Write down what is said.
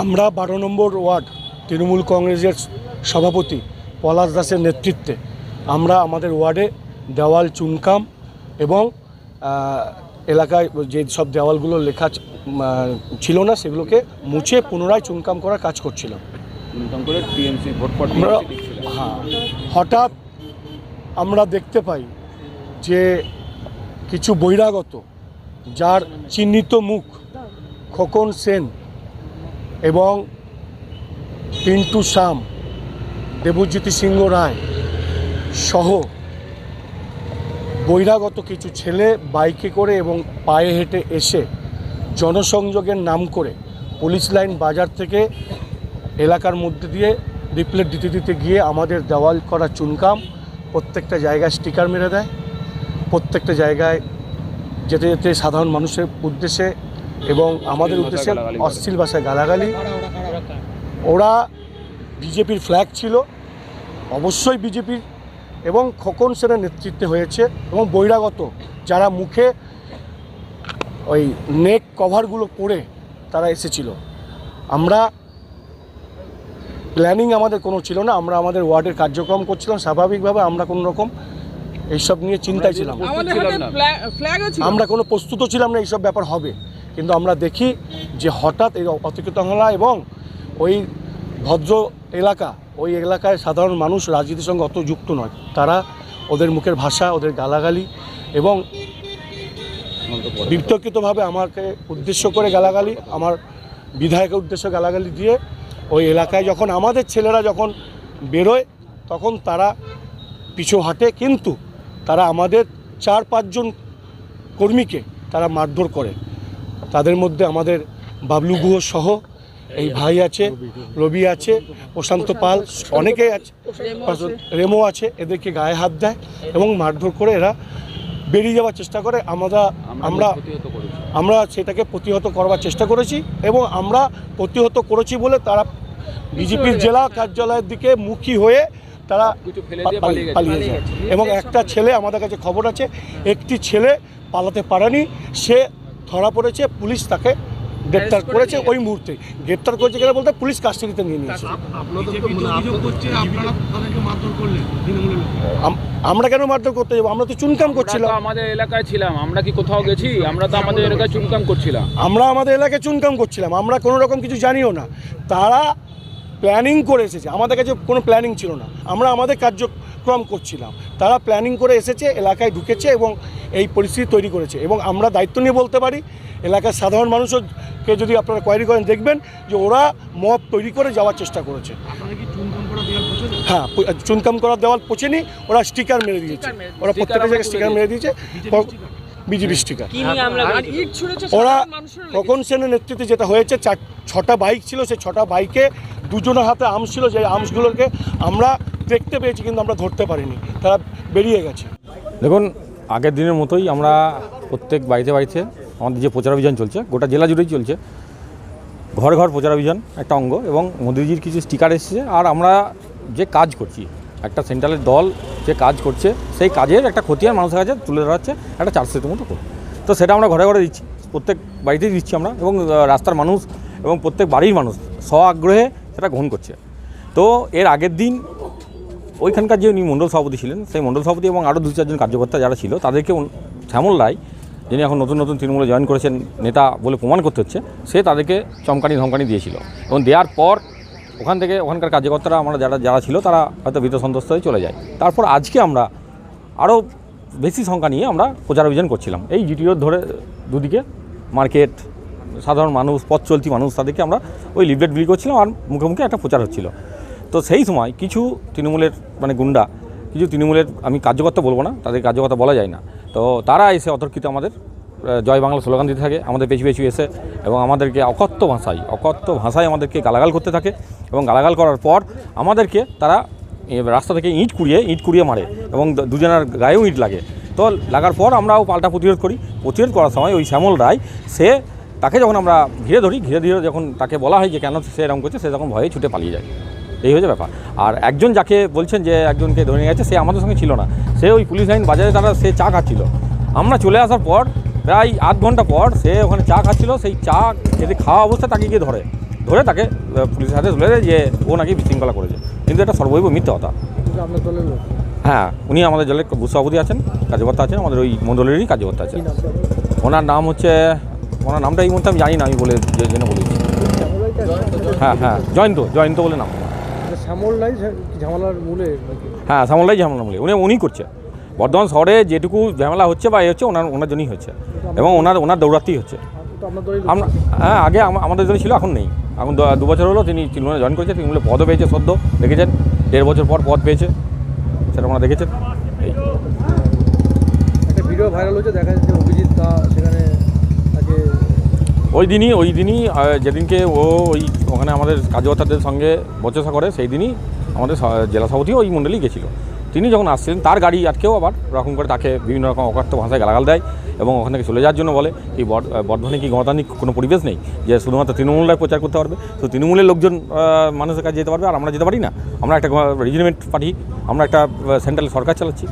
আমরা বারো নম্বর ওয়ার্ড তৃণমূল কংগ্রেসের সভাপতি পলাশ দাসের নেতৃত্বে আমরা আমাদের ওয়ার্ডে দেওয়াল চুনকাম এবং এলাকায় যে সব দেওয়ালগুলো লেখা ছিল না সেগুলোকে মুছে পুনরায় চুনকাম করার কাজ করছিলাম। হ্যাঁ হঠাৎ আমরা দেখতে পাই যে কিছু বহিরাগত যার চিহ্নিত মুখ খোকন সেন এবং পিন্টু শাম দেবজ্যোতি সিংহ রায় সহ বহিরাগত কিছু ছেলে বাইকে করে এবং পায়ে হেঁটে এসে জনসংযোগের নাম করে পুলিশ লাইন বাজার থেকে এলাকার মধ্যে দিয়ে রিপ্লেট দিতে দিতে গিয়ে আমাদের দেওয়াল করা চুনকাম প্রত্যেকটা জায়গায় স্টিকার মেরে দেয় প্রত্যেকটা জায়গায় যেতে যেতে সাধারণ মানুষের উদ্দেশ্যে এবং আমাদের উদ্দেশ্যে। অশ্লীল ভাষায় গালাগালি ওরা বিজেপির ফ্ল্যাগ ছিল অবশ্যই বিজেপির এবং খোকন সেনের নেতৃত্বে হয়েছে এবং বহিরাগত যারা মুখে ওই নেক কভারগুলো পরে তারা এসেছিল। আমরা প্ল্যানিং আমাদের কোনো ছিল না আমরা আমাদের ওয়ার্ডের কার্যক্রম করছিলাম স্বাভাবিকভাবে আমরা কোনো রকম এইসব নিয়ে চিন্তায় ছিলাম। আমরা কোনো প্রস্তুত ছিলাম না এইসব ব্যাপার হবে। কিন্তু আমরা দেখি যে হঠাৎ এই অতিকৃতলা এবং ওই ভদ্র এলাকা, ওই এলাকায় সাধারণ মানুষ রাজনীতির সঙ্গে অত যুক্ত নয়। তারা ওদের মুখের ভাষা, ওদের গালাগালি এবং বিতর্কিতভাবে আমাকে উদ্দেশ্য করে গালাগালি, আমার বিধায়কের উদ্দেশ্য গালাগালি দিয়ে ওই এলাকায় যখন আমাদের ছেলেরা যখন বেরোয়, তখন তারা পিছু হাঁটে, কিন্তু তারা আমাদের চার, পাঁচজন কর্মীকে তারা মারধর করে। তাদের মধ্যে আমাদের বাবলু গুহ সহ এই ভাই আছে রবি আছে প্রশান্ত পাল অনেকেই আছে রেমো আছে এদেরকে গায়ে হাত দেয় এবং মারধর করে এরা বেরিয়ে যাওয়ার চেষ্টা করে। আমরা আমরা আমরা সেটাকে প্রতিহত করবার চেষ্টা করেছি এবং আমরা প্রতিহত করেছি বলে তারা বিজেপির জেলা কার্যালয়ের দিকে মুখী হয়ে তারা পালিয়ে যায়। এবং একটা ছেলে আমাদের কাছে খবর আছে একটি ছেলে পালাতে পারেনি সে ধরা পড়েছে পুলিশ তাকে গ্রেপ্তার করেছে ওই মুহূর্তে। গ্রেপ্তার করেছে কেন বলতে পুলিশ কাস্টাডিতে নিয়ে নিয়েছে। আমরা কেন মারধর করতে যাব? আমরা তো চুনকাম আমরা করছিলাম। আমাদের এলাকায় ছিলাম আমরা কি কোথাও গেছি? আমরা তো আমাদের এলাকায় চুনকাম করছিলাম। আমরা আমাদের এলাকায় চুনকাম করছিলাম আমরা কোনো রকম কিছু জানিও না। তারা প্ল্যানিং করে এসেছে আমাদের কাছে কোনো প্ল্যানিং ছিল না। আমরা আমাদের কার্যক্রম করছিলাম। তারা প্ল্যানিং করে এসেছে এলাকায় ঢুকেছে এবং এই পরিস্থিতি তৈরি করেছে এবং আমরা দায়িত্ব নিয়ে বলতে পারি এলাকার সাধারণ মানুষকে যদি আপনারা কোয়ারি করেন দেখবেন যে ওরা মব তৈরি করে যাওয়ার চেষ্টা করেছে। হ্যাঁ চুনকাম করা দেওয়াল পচেনি ওরা স্টিকার মেরে দিয়েছে। ওরা প্রত্যেকটা জায়গায় স্টিকার মেরে দিয়েছে। বিজেপি স্টিকার আর ইট ছুঁড়েছে ওরা সাধারণ মানুষের লেগেছে। খোকন সেনের নেতৃত্বে যেটা হয়েছে চার ছটা বাইক ছিল সেই ছটা বাইকে দুজনের হাতে আর্মস ছিল যে আমসগুলোকে আমরা দেখতে পেয়েছি কিন্তু আমরা ধরতে পারিনি, তারা বেরিয়ে গেছে। দেখুন, আগের দিনের মতোই আমরা প্রত্যেক বাড়িতে বাড়িতে, আমাদের যে প্রচার অভিযান চলছে, গোটা জেলা জুড়েই চলছে। ঘর ঘর প্রচার অভিযান, একটা অঙ্গ, এবং মোদিজির কিছু স্টিকার এসেছে, আর আমরা যে কাজ করছি, একটা সেন্ট্রালের দল যে কাজ করছে, সেই কাজের একটা খতিয়ান মানুষের কাছে তুলে ধরা হচ্ছে, একটা চার্জশিটের মতো করে। তো সেটা আমরা ঘরে ঘরে দিচ্ছি, প্রত্যেক বাড়িতেই দিচ্ছি আমরা, এবং রাস্তার মানুষ এবং প্রত্যেক বাড়ির মানুষ স্ব আগ্রহে সেটা গ্রহণ করছে। তো এর আগের দিন ওইখানকার যে উনি মণ্ডল সভাপতি ছিলেন, সেই মণ্ডল সভাপতি এবং আরও দু চারজন কার্যকর্তা যারা ছিল, তাদেরকে শ্যামল রায়, যিনি এখন নতুন নতুন তৃণমূলে জয়েন করেছেন, নেতা বলে প্রমাণ করতে হচ্ছে, সে তাদেরকে চমকানি ধমকানি দিয়েছিল। এবং দেওয়ার পর ওখান থেকে ওখানকার কার্যকর্তারা আমরা যারা যারা ছিল, তারা হয়তো ভীত সন্তুষ্ট হয়ে চলে যায়। তারপর আজকে আমরা আরও বেশি সংখ্যা নিয়ে আমরা প্রচার অভিযান করছিলাম। এই জিটিওর ধরে দুদিকে মার্কেট, সাধারণ মানুষ, পথ চলতি মানুষ, তাদেরকে আমরা ওই লিফলেট বিলি করছিলাম আর মুখে মুখে একটা প্রচার হচ্ছিল। তো সেই সময় কিছু তৃণমূলের মানে গুন্ডা, কিছু তৃণমূলের আমি কার্যকর্তা বলব না, তাদের কার্যকর্তা বলা যায় না। তো তারা এসে অতর্কিত আমাদের জয় বাংলা স্লোগান দিতে থাকে, আমাদের পেছু পেছু এসে এবং আমাদেরকে অকথ্য ভাষায় অকথ্য ভাষায় আমাদেরকে গালাগাল করতে থাকে এবং গালাগাল করার পর আমাদেরকে তারা রাস্তা থেকে ইট কুড়িয়ে ইট কুড়িয়ে মারে এবং দুজনের গায়েও ইট লাগে। তো লাগার পর আমরাও পাল্টা প্রতিরোধ করি। প্রতিরোধ করার সময় ওই শ্যামল রায়, সে তাকে যখন আমরা ঘিরে ধরি, ঘিরে ধরে যখন তাকে বলা হয় যে কেন সে এরকম করছে, সে তখন ভয়ে ছুটে পালিয়ে যায়। এই হচ্ছে ব্যাপার। আর একজন যাকে বলছেন যে একজনকে ধরে নিয়ে গেছে সে আমাদের সঙ্গে ছিল না। সে ওই পুলিশ লাইন বাজারে তারা সে চা খাচ্ছিল। আমরা চলে আসার পর প্রায় আধ ঘণ্টা পর সে ওখানে চা খাচ্ছিল সেই চা খেতে খাওয়া অবস্থায় তাকে গিয়ে ধরে। ধরে তাকে পুলিশের হাতে তুলে দেয় যে ও নাকি বিশৃঙ্খলা করেছে। কিন্তু এটা সর্বৈব মিথ্যা কথা। হ্যাঁ উনি আমাদের জলের সভাপতি আছেন কার্যকর্তা আছেন আমাদের ওই মণ্ডলেরই কার্যকর্তা আছেন। ওনার নাম হচ্ছে ওনার নামটা এই মুহূর্তে আমি জানি না আমি বলে যে- জেনে বলেছি। হ্যাঁ হ্যাঁ জয়ন্ত জয়ন্ত বলে নাম। ঝামেলার মূলে হ্যাঁ শ্যামলাই ঝামেলা বলে উনি উনি করছে। বর্ধমান শহরে যেটুকু ঝামেলা হচ্ছে বা এ হচ্ছে ওনার ওনার জন্যই হচ্ছে। এবং ওনার ওনার দৌড়াতেই হচ্ছে। আমরা হ্যাঁ আগে আমাদের জন্য ছিল এখন নেই। এখন দু- বছর হলো তিনি তৃণমূলে জয়েন করেছে তৃণমূলে পদও পেয়েছে সদ্য দেখেছেন। দেড় বছর পর পদ পেয়েছে সেটা আমরা দেখেছেন। এই। ভিডিও ভাইরাল হচ্ছে দেখা যাচ্ছে অভিজিৎ সেখানে ওই দিনই ওই দিনই যেদিনকে ও ওই ওখানে আমাদের কার্যকর্তাদের সঙ্গে বচসা করে, সেই দিনই আমাদের জেলা সভাপতি ওই মণ্ডলেই গেছিল। তিনি যখন আসছিলেন, তার গাড়ি আটকেও আবার ওরকম করে তাকে বিভিন্ন রকম অকার্থ ভাষায় গালাগাল দেয় এবং ওখান থেকে চলে যাওয়ার জন্য বলে, এই বর্ধমানে কি গণতান্ত্রিক কোনো পরিবেশ নেই যে শুধুমাত্র তৃণমূলরাই প্রচার করতে পারবে? তো তৃণমূলের লোকজন মানুষের কাছে যেতে পারবে, আর আমরা যেতে পারি না। আমরা একটা রেজিমেন্ট পার্টি আমরা একটা সেন্ট্রাল সরকার চালাচ্ছি।